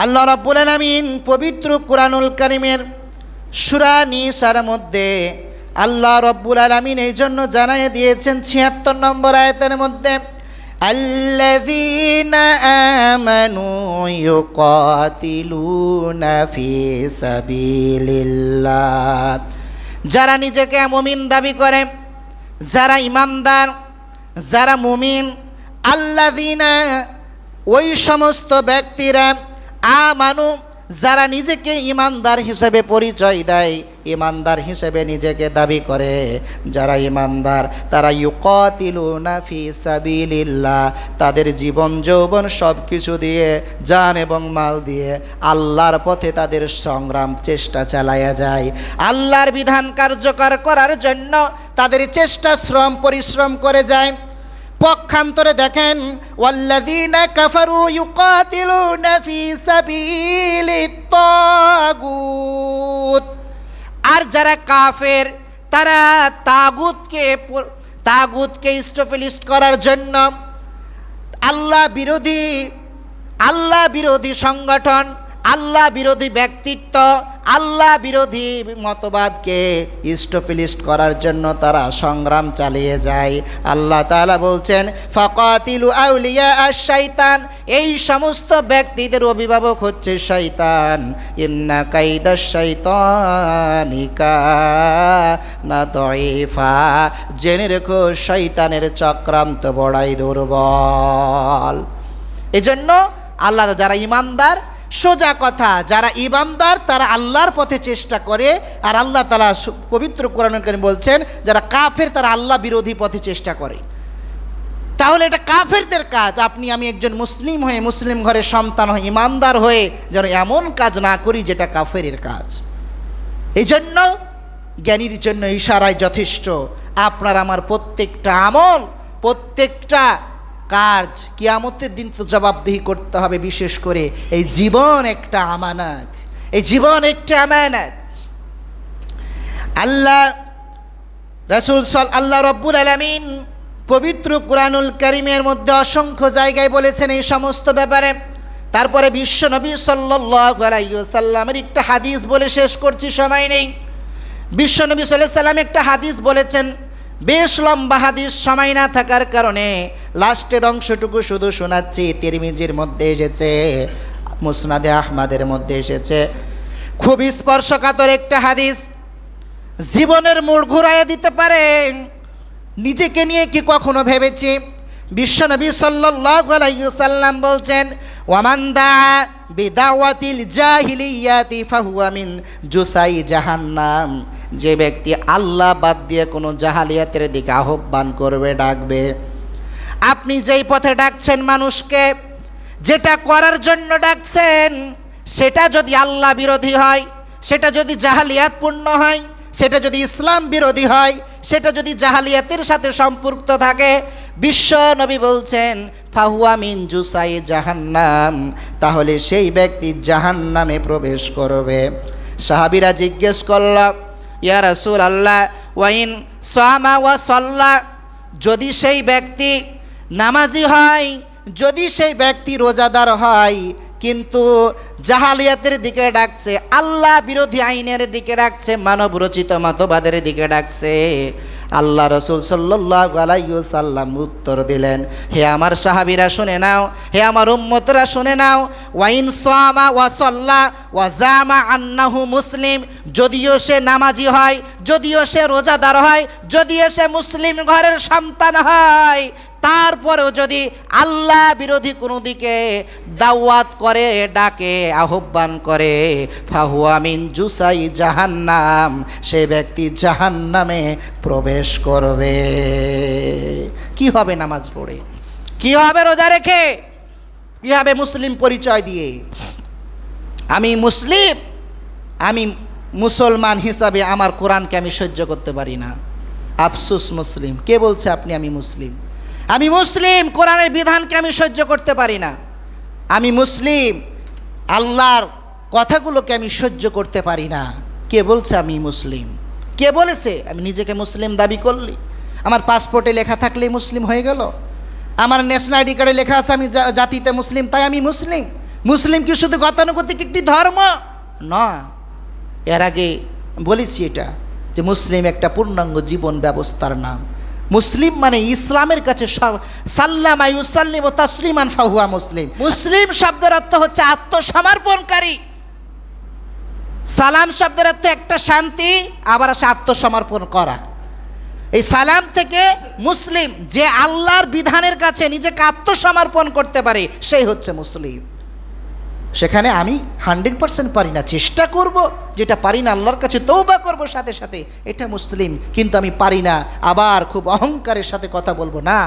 আল্লাহ রাব্বুল আলামিন পবিত্র কোরআনুল কারিমের সূরা নিসার মধ্যে আল্লাহ রব্বুল আলামিন এই জন্য জানাই দিয়েছেন ছিয়াত্তর নম্বর আয়াতের মধ্যে الذين آمنوا يقاتلون في سبيل الله যারা নিজেকে মুমিন দাবি করে যারা ইমানদার যারা মুমিন আল্লাদিনা ওই সমস্ত ব্যক্তিরা আমানু যারা নিজেকে ইমানদার হিসেবে পরিচয় দেয়, ইমানদার হিসেবে নিজেকে দাবি করে। যারা ইমানদার, তারা ইউকাতিলুনা ফি সাবিলিল্লাহ, তাদের জীবন যৌবন সব কিছু দিয়ে, জান এবং মাল দিয়ে আল্লাহর পথে তাদের সংগ্রাম, চেষ্টা চালায়া যায়। আল্লাহর বিধান কার্যকর করার জন্য তাদের চেষ্টা, শ্রম, পরিশ্রম করে যায়। পক্ষান্তরে দেখেন, ওয়াল্লাযীনা কাফারু ইউকাতিলুনা ফি সাবিলিত আর যারা কাফের, তারা তাগুতকে তাগুতকে স্টপলিস্ট করার জন্য আল্লাহ বিরোধী আল্লাহ বিরোধী সংগঠন, আল্লাহ বিরোধী ব্যক্তিত্ব আল্লাহ বিরোধী মতবাদকে ইষ্টপিলিষ্ট করার জন্য তারা সংগ্রাম চালিয়ে যায়। আল্লাহ তাআলা বলছেন, ফকাতিলু আউলিয়া আর শৈতান এই সমস্ত ব্যক্তিদের অভিভাবক হচ্ছে শৈতান ইন্না কাইদা শৈতানিকা না দইফা জেনে রেখো শৈতানের চক্রান্ত বড়াই দুর্বল। এজন্য আল্লাহ যারা ইমানদার সোজা কথা, যারা ইমানদার, তারা আল্লাহর পথে চেষ্টা করে, আর আল্লাহ তালা পবিত্র কোরআন কারীম বলছেন, যারা কাফের, তারা আল্লাহ বিরোধী পথে চেষ্টা করে। তাহলে এটা কাফেরদের কাজ, আপনি আমি একজন মুসলিম হয়ে, মুসলিম ঘরের সন্তান হয়ে, ইমানদার হয়ে, যেন এমন কাজ না করি যেটা কাফেরের কাজ। এই জন্য জ্ঞানীর জন্য ইশারায় যথেষ্ট। আপনার, আমার প্রত্যেকটা আমল, প্রত্যেকটা কাজ কিয়ামতের দিন তো জবাবদিহি করতে হবে, বিশেষ করে এই জীবন একটা আমানত। এই জীবন একটা আমানত। আল্লাহ, রসুল সল, আল্লাহ রব্বুল আলমিন পবিত্র কুরআনুল করিমের মধ্যে অসংখ্য জায়গায় বলেছেন এই সমস্ত ব্যাপারে। তারপরে বিশ্ব নবী সাল্লামের একটা হাদিস বলে শেষ করছি, সময় নেই। বিশ্ব নবী সাল্লাহ সাল্লাম একটা হাদিস বলেছেন বেশ লম্বা হাদিস সময় না থাকার কারণে লাস্টের অংশটুকু শুধু শোনাচ্ছি। তিরমিজির মধ্যে এসেছে, মুসনাদে আহমাদের মধ্যে এসেছে। খুব স্পর্শকাতর একটা হাদিস। জীবনের মোড় ঘুরাইয়া দিতে পারে। নিজেকে নিয়ে কি কখনো ভেবেছি? বিশ্বনবী সাল্লাম বলছেন ওয়ামান দা বিদাওয়াতিল জাহিলিয়াতি ফাহুয়া মিন জুসাই জাহান্নাম। যে ব্যক্তি আল্লাহ বাদ দিয়ে কোনো জাহালিয়াতের দিকে আহ্বান করবে, ডাকবে। আপনি যেই পথে ডাকছেন মানুষকে, যেটা করার জন্য ডাকছেন, সেটা যদি আল্লাহ বিরোধী হয়, সেটা যদি জাহালিয়াতপূর্ণ হয়, সেটা যদি ইসলাম বিরোধী হয়, সেটা যদি জাহালিয়াতের সাথে সম্পৃক্ত থাকে বিশ্ব নবী বলছেন, ফাহুয়া মিন জুসাই জাহান্নাম তাহলে সেই ব্যক্তি জাহান্নামে প্রবেশ করবে। সাহাবিরা জিজ্ঞেস করল, ইয়া রসুল আল্লাহ ওয়াইন সামা ওয়া সাল্লা যদি সেই ব্যক্তি নামাজি হয়, যদি সেই ব্যক্তি রোজাদার হয় কিন্তু জাহালিয়াতের দিকে ডাকছে, আল্লাহ বিরোধী আইনের দিকে ডাকছে মানব রচিত মতবাদের দিকে ডাকছে। আল্লাহ রসুল আলাইসাল্লাম উত্তর দিলেন, হে আমার সাহাবিরা শুনে নাও, হে আমার উম্মতরা শুনে নাও, ওয়াইন সামা ওয়া সল্লা ওয়া জামা আন্নাহু মুসলিম, যদিও সে নামাজি হয়, যদিও সে রোজাদার হয়, যদিও সে মুসলিম ঘরের সন্তান হয় তারপরেও যদি আল্লাহ বিরোধী কোনো দিকে দাওয়াত করে, ডাকে, আহ্বান করে ফাহুয়ামিন জুসাই জাহান্নাম, সে ব্যক্তি জাহান্নামে প্রবেশ করবে। কি হবে নামাজ পড়ে? কি হবে রোজা রেখে? কি হবে মুসলিম পরিচয় দিয়ে? আমি মুসলিম, আমি মুসলমান হিসাবে আমার কোরআনকে আমি সহ্য করতে পারি না। আফসুস মুসলিম। কে বলছে আপনি আমি মুসলিম? আমি মুসলিম, কোরআনের বিধানকে আমি সহ্য করতে পারি না। আমি মুসলিম, আল্লাহর কথাগুলোকে আমি সহ্য করতে পারি না। কে বলছে আমি মুসলিম? কে বলেছে আমি নিজেকে মুসলিম দাবি করলি? আমার পাসপোর্টে লেখা থাকলেই মুসলিম হয়ে গেল। আমার ন্যাশনাল আইডি কার্ডে লেখা আছে, আমি জাতিতে মুসলিম, তাই আমি মুসলিম। মুসলিম কি শুধু গতানুগতিক একটি ধর্ম? না। এর আগে বলেছি এটা, যে মুসলিম একটা পূর্ণাঙ্গ জীবন ব্যবস্থার নাম। মুসলিম মানে ইসলামের কাছে সাল্লামা ও তাসলিমান ফাহুয়া মুসলিম। মুসলিম শব্দের অর্থ হচ্ছে আত্মসমর্পণকারী। সালাম শব্দের অর্থ একটা শান্তি, আবার আসে আত্মসমর্পণ করা। এই সালাম থেকে মুসলিম যে আল্লাহর বিধানের কাছে নিজেকে আত্মসমর্পণ করতে পারে, সেই হচ্ছে মুসলিম। সেখানে আমি হান্ড্রেড পারসেন্ট পারি না, চেষ্টা করব যেটা পারি না, আল্লাহর কাছে তৌবা করব সাথে সাথে। এটা মুসলিম, কিন্তু আমি পারি না, আবার খুব অহংকারের সাথে কথা বলব। না